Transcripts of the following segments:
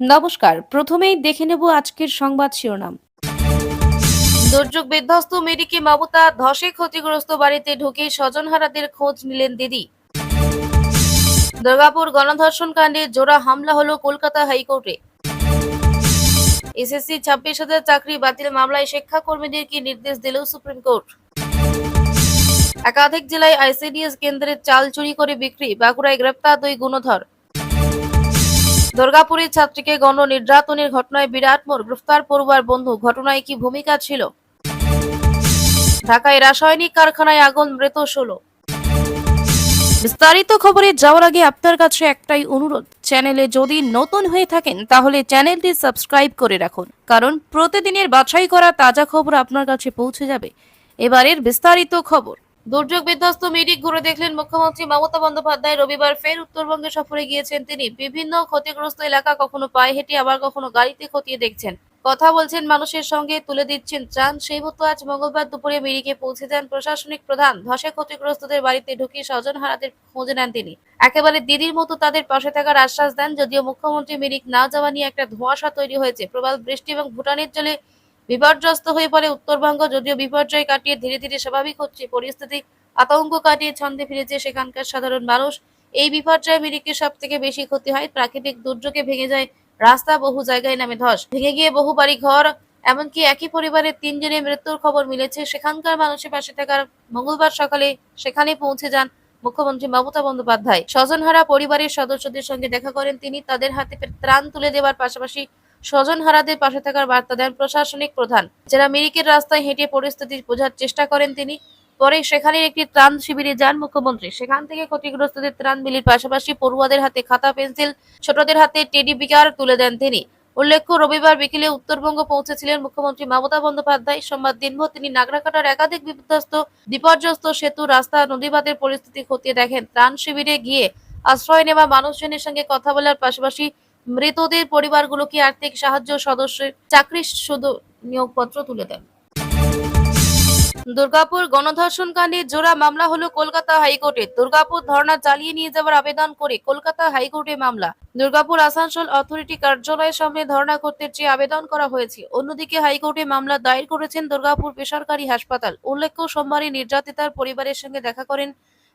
নমস্কার, প্রথমেই দেখে নেব আজকের সংবাদ শিরোনাম। দুর্যোগ বিধ্বস্ত মেডিকে মমতা ধসে ক্ষতিগ্রস্ত বাড়িতে ঢুকে স্বজনহারাদের খোঁজ নিলেন দিদি। দুর্গাপুর গণধর্ষণ কাণ্ডে জোড়া হামলা হলো কলকাতা হাইকোর্টে। এসএসসি ছাব্বিশ হাজার চাকরি বাতিল মামলায় শিক্ষাকর্মীদেরকে নির্দেশ দিল সুপ্রিম কোর্ট? একাধিক জেলায় আইসিডিএস কেন্দ্রের চাল চুরি করে বিক্রি, বাঁকুড়ায় গ্রেপ্তার দুই গুণধর। দুর্গাপুরের ছাত্রীকে গণ নির্যাতনের ঘটনায় বিরাট মোড়। গ্রেফতার পড়ুয়ার বন্ধু, ঘটনায় কি ভূমিকা ছিল? ঢাকায় রাসায়নিক কারখানায় আগুন, মৃত ষোলো। বিস্তারিত খবরে যাওয়ার আগে আপনার কাছে একটাই অনুরোধ, চ্যানেলে যদি নতুন হয়ে থাকেন, তাহলে চ্যানেলটি সাবস্ক্রাইব করে রাখুন। কারণ প্রতিদিনের বাছাই করা তাজা খবর আপনার কাছে পৌঁছে যাবে। এবারের বিস্তারিত খবর। দুর্যোগ বিধ্বস্ত মিরিক ঘুরে দেখলেন মুখ্যমন্ত্রী মমতা বন্দ্যোপাধ্যায়। রবিবার ফের উত্তরবঙ্গে সফরে গিয়েছেন তিনি। বিভিন্ন ক্ষতিগ্রস্ত এলাকা কখনো পায়ে হেঁটে আবার কখনো গাড়িতে খতিয়ে দেখছেন। কথা বলছেন মানুষের সঙ্গে তুলে দিচ্ছেন ত্রাণ। সেই মতো আজ মঙ্গলবার দুপুরে মিরিকে পৌঁছে যান প্রশাসনিক প্রধান। ধসে ক্ষতিগ্রস্তদের বাড়িতে ঢুকে স্বজন হারাদের খোঁজ নেন তিনি। একেবারে দিদির মতো তাদের পাশে থাকার আশ্বাস দেন। যদিও মুখ্যমন্ত্রী মিরিক না যাওয়া নিয়ে একটা ধোঁয়াশা তৈরি হয়েছে। প্রবল বৃষ্টি এবং ভুটানের জলে বিপর্যস্ত হয়ে পড়ে উত্তরবঙ্গ, যদিও বিপর্যয় কাটিয়ে ধীরে ধীরে স্বাভাবিক হচ্ছে, পরিস্থিতি আতঙ্ক কাটিয়ে ছন্দে ফিরেছে সেখানকার সাধারণ মানুষ। এই বিপর্যয়ে মিরিকে সব থেকে বেশি ক্ষতি হয়, প্রাকৃতিক দুর্যোগে ভেঙে যায় রাস্তা বহু জায়গায় নামে ধস। ভেঙে গিয়ে বহু বাড়ি ঘর এমনকি একই পরিবারের তিনজনের মৃত্যুর খবর মিলেছে। সেখানকার মানুষের পাশে থাকার মঙ্গলবার সকালে সেখানে পৌঁছে যান মুখ্যমন্ত্রী মমতা বন্দ্যোপাধ্যায়। স্বজনহারা পরিবারের সদস্যদের সঙ্গে দেখা করেন তিনি। তাদের হাতে ত্রাণ তুলে দেওয়ার পাশাপাশি স্বজনহারাদের পাশে থাকার বার্তা দেন প্রশাসনিক প্রধান। যারা মিরিকের রাস্তায় হেঁটে পরিস্থিতি বোঝার চেষ্টা করেন তিনি, পরে সেখানে একটি ত্রাণ শিবিরে যান মুখ্যমন্ত্রী। সেখান থেকে ক্ষতিগ্রস্তদের ত্রাণ বিলির পাশাপাশি পড়ুয়াদের হাতে খাতা, পেন্সিল, ছোটদের হাতে টেডি বিকার তুলে দেন তিনি। উল্লেখ্য, রবিবার বিকেলে উত্তরবঙ্গ পৌঁছেছিলেন মুখ্যমন্ত্রী মমতা বন্দ্যোপাধ্যায়। সোমবার দিনভর তিনি নাগরাকাটার একাধিক বিপর্যস্ত বিপর্যস্ত সেতু, রাস্তা, নদীবাদের পরিস্থিতি খতিয়ে দেখেন। ত্রাণ শিবিরে গিয়ে আশ্রয় নেওয়া মানুষজনের সঙ্গে কথা বলার পাশাপাশি মৃতদের পরিবারগুলোকে আর্থিক সাহায্য সদস্যের চাকরি শুধু নিয়োগপত্র তুলে দেন। দুর্গাপুর গণধর্ষণ কাণ্ডে জোড়া মামলা হলো কলকাতা হাইকোর্টে। দুর্গাপুর ধর্ণা চালিয়ে নিয়ে যাওয়ার আবেদন করে কলকাতা হাইকোর্টে মামলা। দুর্গাপুর আসানসোল অথরিটি কার্যালয়ের সামনে ধর্ণা করতে চেয়ে আবেদন করা হয়েছে, অন্যদিকে হাইকোর্টে মামলা দায়ের করেছেন দুর্গাপুর বেসরকারি হাসপাতাল। উল্লেখ্য, সোমবারে নির্যাতিতার পরিবারের সঙ্গে দেখা করেন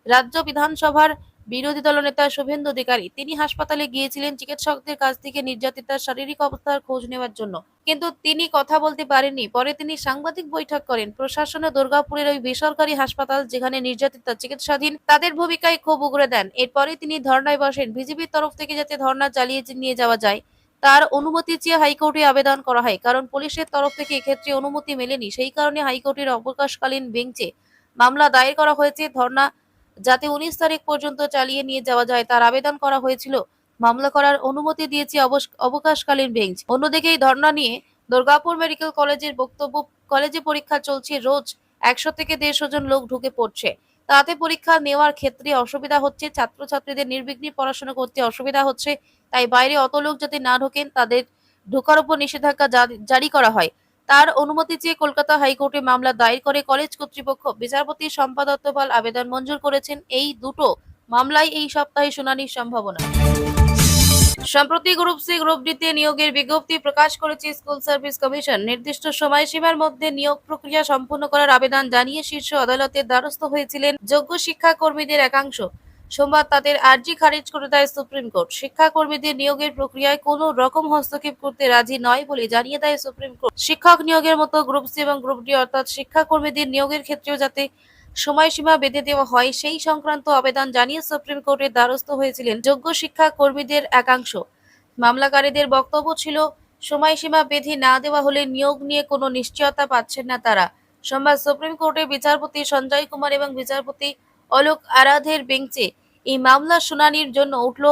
রাজ্য বিধানসভার বিরোধী দলনেতা শুভেন্দু অধিকারী, তিনি হাসপাতালে গিয়েছিলেন চিকিৎসকদের কাছ থেকে নির্যাতিতার শারীরিক অবস্থার খোঁজ নেওয়ার জন্য। কিন্তু তিনি কথা বলতে পারেননি। পরে তিনি সাংবাদিক বৈঠক করেন। প্রশাসনে দুর্গাপুরের ওই বেসরকারি হাসপাতাল যেখানে নির্যাতিতা চিকিৎসাধীন, তাদের ভূমিকায় ক্ষোভ উগড়ে দেন। এরপরে তিনি ধর্নায় বসেন। বিজেপির তরফ থেকে যাতে ধর্না চালিয়ে নিয়ে যাওয়া যায়, তার অনুমতি চেয়ে হাইকোর্টে আবেদন করা হয়। কারণ পুলিশের তরফ থেকে এক্ষেত্রে অনুমতি মেলেনি। সেই কারণে হাইকোর্টের অবকাশকালীন বেঞ্চে মামলা দায়ের করা হয়েছে। ধর্না যাতে উনিশ তারিখ পর্যন্ত চালিয়ে নিয়ে যাওয়া যায়। তার আবেদন করা হয়েছিল। মামলা করার অনুমতি দিয়েছে অবকাশকালীন বেঞ্চ। অন্যদিকে ধর্ণা নিয়ে দুর্গাপুর মেডিকেল কলেজের বক্তব্য, কলেজে পরীক্ষা চলছে রোজ একশো থেকে দেড়শো জন লোক ঢুকে পড়ছে। তাতে পরীক্ষা নেওয়ার ক্ষেত্রে অসুবিধা হচ্ছে, ছাত্রছাত্রীদের নির্বিঘ্নে পড়াশোনা করতে অসুবিধা হচ্ছে। তাই বাইরে অত লোক যাতে না ঢোকেন, তাদের ঢোকার উপর নিষেধাজ্ঞা জারি করা হয়। তার অনুমতি চেয়ে কলকাতা হাইকোর্টে মামলা দায়ের করে কলেজ কর্তৃপক্ষ। বিচারপতি শম্পা দত্তপাল আবেদন মঞ্জুর করেছেন। এই দুটো মামলায় এই সপ্তাহে শুনানির সম্ভাবনা। সম্প্রতি গ্রুপ সি, গ্রুপ ডিতে নিয়োগের বিজ্ঞপ্তি প্রকাশ করেছে স্কুল সার্ভিস কমিশন। নির্দিষ্ট সময়সীমার মধ্যে নিয়োগ প্রক্রিয়া সম্পূর্ণ করার আবেদন জানিয়ে শীর্ষ আদালতের দ্বারস্থ হয়েছিলেন যোগ্য শিক্ষাকর্মীদের একাংশ। সোমবার তাদের আর্জি খারিজ করে দেয় সুপ্রিম কোর্ট। শিক্ষাকর্মীদের নিয়োগের প্রক্রিয়ায় কোনো রকম হস্তক্ষেপ করতে রাজি নয় বলে জানিয়ে দেয় সুপ্রিম কোর্ট। শিক্ষক নিয়োগের মতো গ্রুপ সি এবং গ্রুপ ডি অর্থাৎ শিক্ষাকর্মীদের নিয়োগের ক্ষেত্রেও যাতে সময়সীমা বেঁধে দেওয়া হয়, সেই সংক্রান্ত আবেদন জানিয়ে সুপ্রিম কোর্টের দ্বারস্থ হয়েছিলেন যোগ্য শিক্ষা কর্মীদের একাংশ। মামলাকারীদের বক্তব্য ছিল, সময়সীমা বেঁধে না দেওয়া হলে নিয়োগ নিয়ে কোনো নিশ্চয়তা পাচ্ছেন না তারা। সোমবার সুপ্রিম কোর্টের বিচারপতি সঞ্জয় কুমার এবং বিচারপতি অলোক আরাধের বেঞ্চে এই মামলার শুনানির জন্য উঠল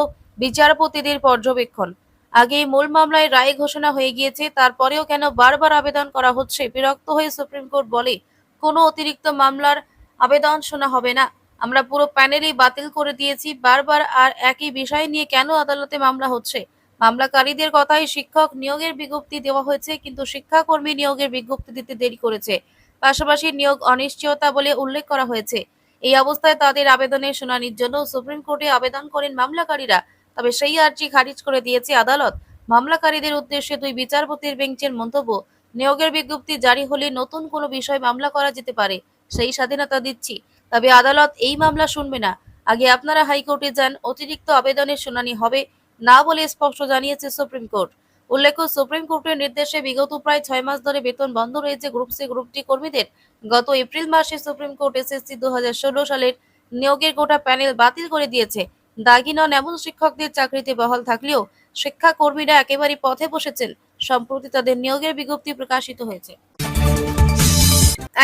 বিচারপতিদের পর্যবেক্ষণ। আগে মূল মামলায় রায় ঘোষণা হয়ে গিয়েছে, তারপরেও কেন বারবার আবেদন করা হচ্ছে বিরক্ত হয়ে সুপ্রিম কোর্ট বলে, কোনো অতিরিক্ত মামলার আবেদন শোনা হবে না। আমরা পুরো প্যানেলই বাতিল করে দিয়েছি, বারবার আর একই বিষয় নিয়ে কেন আদালতে মামলা হচ্ছে? মামলাকারীদের কথায় শিক্ষক নিয়োগের বিজ্ঞপ্তি দেওয়া হয়েছে, কিন্তু শিক্ষাকর্মী নিয়োগের বিজ্ঞপ্তি দিতে দেরি করেছে। পাশাপাশি নিয়োগ অনিশ্চয়তা বলে উল্লেখ করা হয়েছে। এই অবস্থায় তাদের আবেদনের শুনানির জন্য সুপ্রিম কোর্টে আবেদন করেন মামলাকারীরা। তবে সেই আর্জি খারিজ করে দিয়েছে আদালত। মামলাকারীদের উদ্দেশ্যে দুই বিচারপতির বেঞ্চের মন্তব্য। নিয়োগের বিজ্ঞপ্তি জারি হলে নতুন কোনো বিষয় মামলা করা যেতে পারে, সেই স্বাধীনতা দিচ্ছি। তবে আদালত এই মামলা শুনবে না। আগে আপনারা হাইকোর্টে যান, অতিরিক্ত আবেদনের শুনানি হবে, না বলে স্পষ্ট জানিয়েছে সুপ্রিম কোর্ট। উল্লেখ্য, সুপ্রিম কোর্টের নির্দেশে বিগত প্রায় ছয় মাস ধরে বেতন বন্ধ রয়েছে গ্রুপ সি, গ্রুপ ডি কর্মীদের। গত এপ্রিল মাসে সুপ্রিম কোর্ট এসএসসি দুহাজার ষোলো সালের নিয়োগের গোটা প্যানেল বাতিল করে দিয়েছে। দাগি নন এমন শিক্ষকদের চাকরিতে বহাল থাকলেও শিক্ষাকর্মীরা একেবারে পথে বসেছেন, সম্প্রতি তাদের নিয়োগের বিজ্ঞপ্তি প্রকাশিত হয়েছে।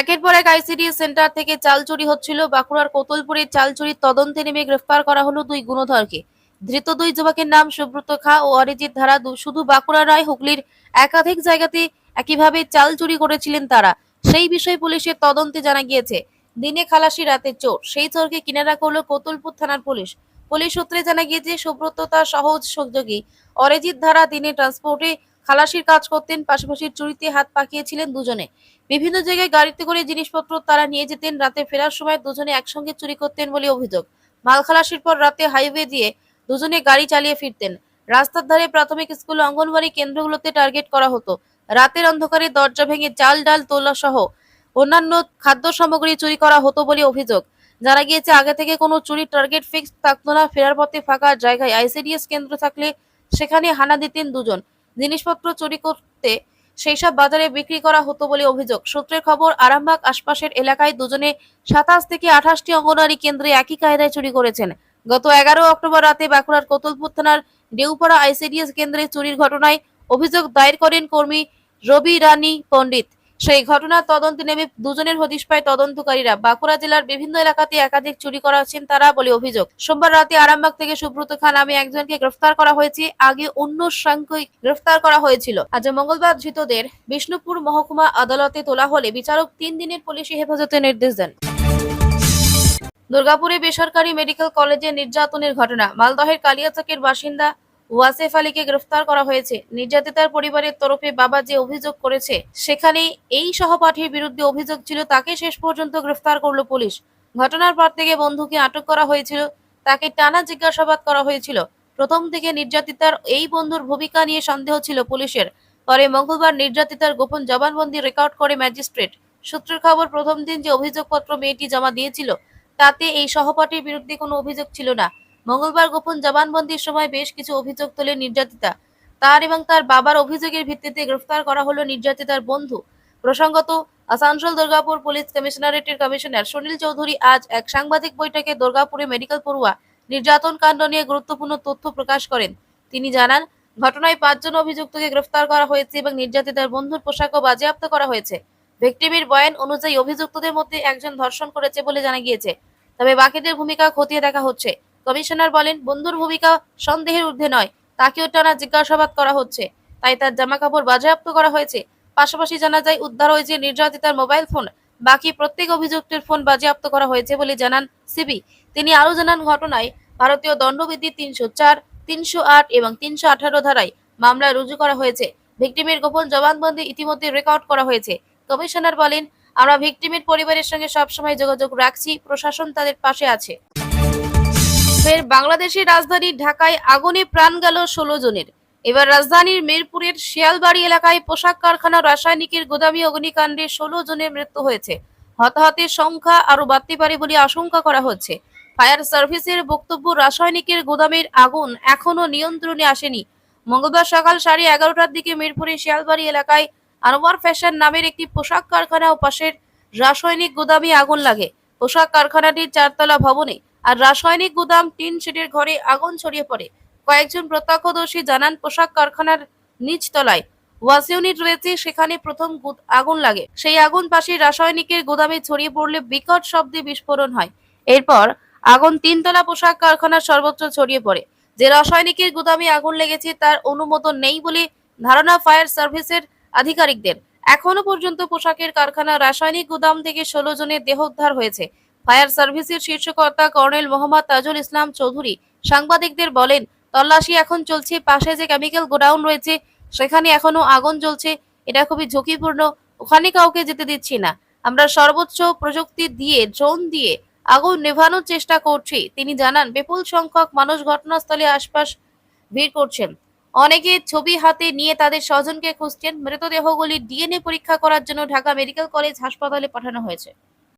একের পর এক আইসিডিএস সেন্টার থেকে চাল চুরি হচ্ছিল। বাঁকুড়ার কোতলপুরে চাল চুরির তদন্তে নেমে গ্রেফতার করা হলো দুই গুণধরকে। ধৃত দুই যুবকের নাম সুব্রত খা ও অরিজিৎ ধারা শুধু বাঁকুড়া নয়, হুগলির একাধিক জায়গাতে একইভাবে চাল চুরি করেছিলেন তারা। সেই বিষয়ে পুলিশের তদন্তে জানা গিয়েছে, দিনে খালাসি, রাতে চোর। সেই চোরকে কিনারা করল কোতুলপুর থানার পুলিশ। পুলিশ সূত্রে জানা গিয়েছে, সুব্রত তার সহজ সহযোগী। অরিজিৎ ধারা দিনে ট্রান্সপোর্টে খালাসির কাজ করতেন, পাশাপাশি চুরিতে হাত পাকিয়েছিলেন দুজনে। বিভিন্ন জায়গায় গাড়িতে করে জিনিসপত্র তারা নিয়ে যেতেন, রাতে ফেরার সময় দুজনে একসঙ্গে চুরি করতেন বলে অভিযোগ। মাল খালাসির পর রাতে হাইওয়ে দিয়ে দুজনে গাড়ি চালিয়ে ফিরতেন। রাস্তার ধারে প্রাথমিক স্কুল অঙ্গনবাড়ি কেন্দ্রগুলোতে টার্গেট করা হতো। রাতের অন্ধকারে দরজা ভেঙে চাল, ডাল, তোলা সহ অন্যান্য খাদ্য সামগ্রী চুরি করা হতো বলে অভিযোগ। জানা গিয়েছে, আগে থেকে কোনো চুরির টার্গেট ফিক্স থাকতো না। ফেরার পথে ফাঁকা জায়গায় আইসিডিএস কেন্দ্র থাকলে সেখানে হানা দিতেন দুজন। জিনিসপত্র চুরি করতে সেই সব বাজারে বিক্রি করা হতো বলে অভিযোগ। সূত্রের খবর, আরামবাগ আশপাশের এলাকায় দুজনে সাতাশ থেকে আঠাশটি অঙ্গনওয়াড়ি কেন্দ্রে একই কায়দায় চুরি করেছেন। গত এগারো অক্টোবর রাতে বাঁকুড়ার কোতলপুর থানার ডেউপাড়া আইসিডিএস কেন্দ্রে চুরির ঘটনায় অভিযোগ দায়ের করেন কর্মী রবি রানী পণ্ডিত। সেই ঘটনার তদন্তে নেমে দুজনের হদিশ পায় তদন্তকারীরা। বাঁকুড়া জেলার বিভিন্ন এলাকাতে একাধিক চুরি করাচ্ছেন তারা বলে অভিযোগ। সোমবার রাতে আরামবাগ থেকে সুব্রত খান নামে একজনকে গ্রেফতার করা হয়েছে। আগে অন্য সংখ্যক গ্রেফতার করা হয়েছিল। আজ মঙ্গলবার ধৃতদের বিষ্ণুপুর মহকুমা আদালতে তোলা হলে বিচারক তিন দিনের পুলিশি হেফাজতে নির্দেশ দেন। দুর্গাপুরে বেসরকারি মেডিকেল কলেজে নির্যাতনের ঘটনা। মালদহের কালিয়াচকের বাসিন্দা ওয়াসেফ আলীকে গ্রেফতার করা হয়েছে। নির্যাতিতার পরিবারের তরফে বাবা যে অভিযোগ করেছে সেখানে এই সহপাঠীর বিরুদ্ধে অভিযোগ ছিল, তাকে শেষ পর্যন্ত গ্রেফতার করল পুলিশ। ঘটনার পর থেকে বন্ধুকে আটক করা হয়েছিল, তাকে টানা জিজ্ঞাসাবাদ করা হয়েছিল। প্রথম থেকে নির্যাতিতার এই বন্ধুর ভূমিকা নিয়ে সন্দেহ ছিল পুলিশের। পরে মঙ্গলবার নির্যাতিতার গোপন জবানবন্দি রেকর্ড করে ম্যাজিস্ট্রেট। সূত্রের খবর, প্রথম দিন যে অভিযোগপত্র মেয়েটি জমা দিয়েছিল তাতে এই সহপাঠীর বিরুদ্ধে কোনো অভিযোগ ছিল না। মঙ্গলবার গোপন জবানবন্দির সময় বেশ কিছু অভিযোগ তোলে নির্যাতিতা। তার এবং তার বাবার অভিযোগের ভিত্তিতে গ্রেফতার করা হলো নির্যাতিতার বন্ধু। প্রসঙ্গত, আসানসোল দুর্গাপুর পুলিশ কমিশনারেটের কমিশনার সুনীল চৌধুরী আজ এক সাংবাদিক বৈঠকে দুর্গাপুরে মেডিকেল পড়ুয়া নির্যাতন কাণ্ড নিয়ে গুরুত্বপূর্ণ তথ্য প্রকাশ করেন। তিনি জানান, ঘটনায় পাঁচজন অভিযুক্তকে গ্রেফতার করা হয়েছে এবং নির্যাতিতার বন্ধুর পোশাকও বাজেয়াপ্ত করা হয়েছে। ভিকটিমের বয়ান অনুযায়ী অভিযুক্তদের মধ্যে একজন ধর্ষণ করেছে বলে জানা গিয়েছে। তবে বাকিদের ভূমিকা খতিয়ে দেখা হচ্ছে। কমিশনার বলেন, বন্ধুর ভূমিকা সন্দেহের ঊর্ধ্বে নয়, তাকেও টানা জিজ্ঞাসাবাদ করা হচ্ছে। তাই তার জামা কাপড় বাজেয়াপ্ত করা হয়েছে। পাশাপাশি জানা যায়, উদ্ধার হয়েছে নির্যাতিতার মোবাইল ফোন। বাকি প্রত্যেক অভিযুক্তের ফোন বাজেয়াপ্ত করা হয়েছে বলে জানান সিবি। তিনি আরও জানান, ঘটনায় ভারতীয় দণ্ডবিধি তিনশো চার, তিনশো আট এবং তিনশো আঠারো ধারায় মামলা রুজু করা হয়েছে। ভিকটিমের গোপন জবানবন্দি ইতিমধ্যে রেকর্ড করা হয়েছে। কমিশনার বলেন, আমরা ভিকটিমের পরিবারের সঙ্গে সবসময় যোগাযোগ রাখছি, প্রশাসন তাদের পাশে আছে। ফের বাংলাদেশের রাজধানী ঢাকায় আগুনে প্রাণ গেল ষোলো জনের। এবার রাজধানীর মিরপুরের শিয়ালবাড়ি এলাকায় পোশাক কারখানা রাসায়নিকের গোদামি অগ্নিকাণ্ডে ষোলো জনের মৃত্যু হয়েছে। হতাহতের সংখ্যা আরও বাড়তে পারে বলে আশঙ্কা করা হচ্ছে। ফায়ার সার্ভিসের বক্তব্য, রাসায়নিকের গোদামের আগুন এখনও নিয়ন্ত্রণে আসেনি। মঙ্গলবার সকাল সাড়ে এগারোটার দিকে মিরপুরের শিয়ালবাড়ি এলাকায় আনোয়ার ফ্যাশন নামের একটি পোশাক কারখানা ও পাশের রাসায়নিক গোদামে আগুন লাগে। পোশাক কারখানাটির চারতলা ভবনে আর রাসায়নিক গুদাম টিন শেডের ঘরে আগুন ছড়িয়ে পড়ে। কয়েকজন প্রত্যক্ষদর্শী জানান, পোশাক কারখানার নিচ তলায় ওয়াশ ইউনিট রয়েছে, সেখানে প্রথম আগুন লাগে। সেই আগুন পাশে রাসায়নিকের গুদামে ছড়িয়ে পড়লে বিকট শব্দে বিস্ফোরণ হয়। এরপর আগুন তিনতলা পোশাক কারখানার সর্বত্র ছড়িয়ে পড়ে। যে রাসায়নিকের গুদামে আগুন লেগেছে, তার অনুমোদন নেই বলে ধারণা ফায়ার সার্ভিসের আধিকারিকদের। এখনও পর্যন্ত পোশাকের কারখানা রাসায়নিক গুদাম থেকে ষোলো জনের দেহ উদ্ধার হয়েছে। ফায়ার সার্ভিসের শীর্ষকর্তা কর্নেল মোহাম্মদ তাজুল ইসলাম চৌধুরী সাংবাদিকদের বলেন, তল্লাশি এখন চলছে, পাশে যে কেমিক্যাল গোডাউন রয়েছে, সেখানে এখনও আগুন জ্বলছে। এটা খুবই ঝুঁকিপূর্ণ, ওখানে কাউকে যেতে দিচ্ছি না। আমরা সর্বোচ্চ প্রযুক্তি দিয়ে, ড্রোন দিয়ে আগুন নেভানোর চেষ্টা করছি। তিনি জানান, বিপুল সংখ্যক মানুষ ঘটনাস্থলে আশপাশ ভিড় করছেন। অনেকে ছবি হাতে নিয়ে তাদের স্বজনকে খুঁজছেন। মৃতদেহগুলি ডিএনএ পরীক্ষা করার জন্য ঢাকা মেডিকেল কলেজ হাসপাতালে পাঠানো হয়েছে।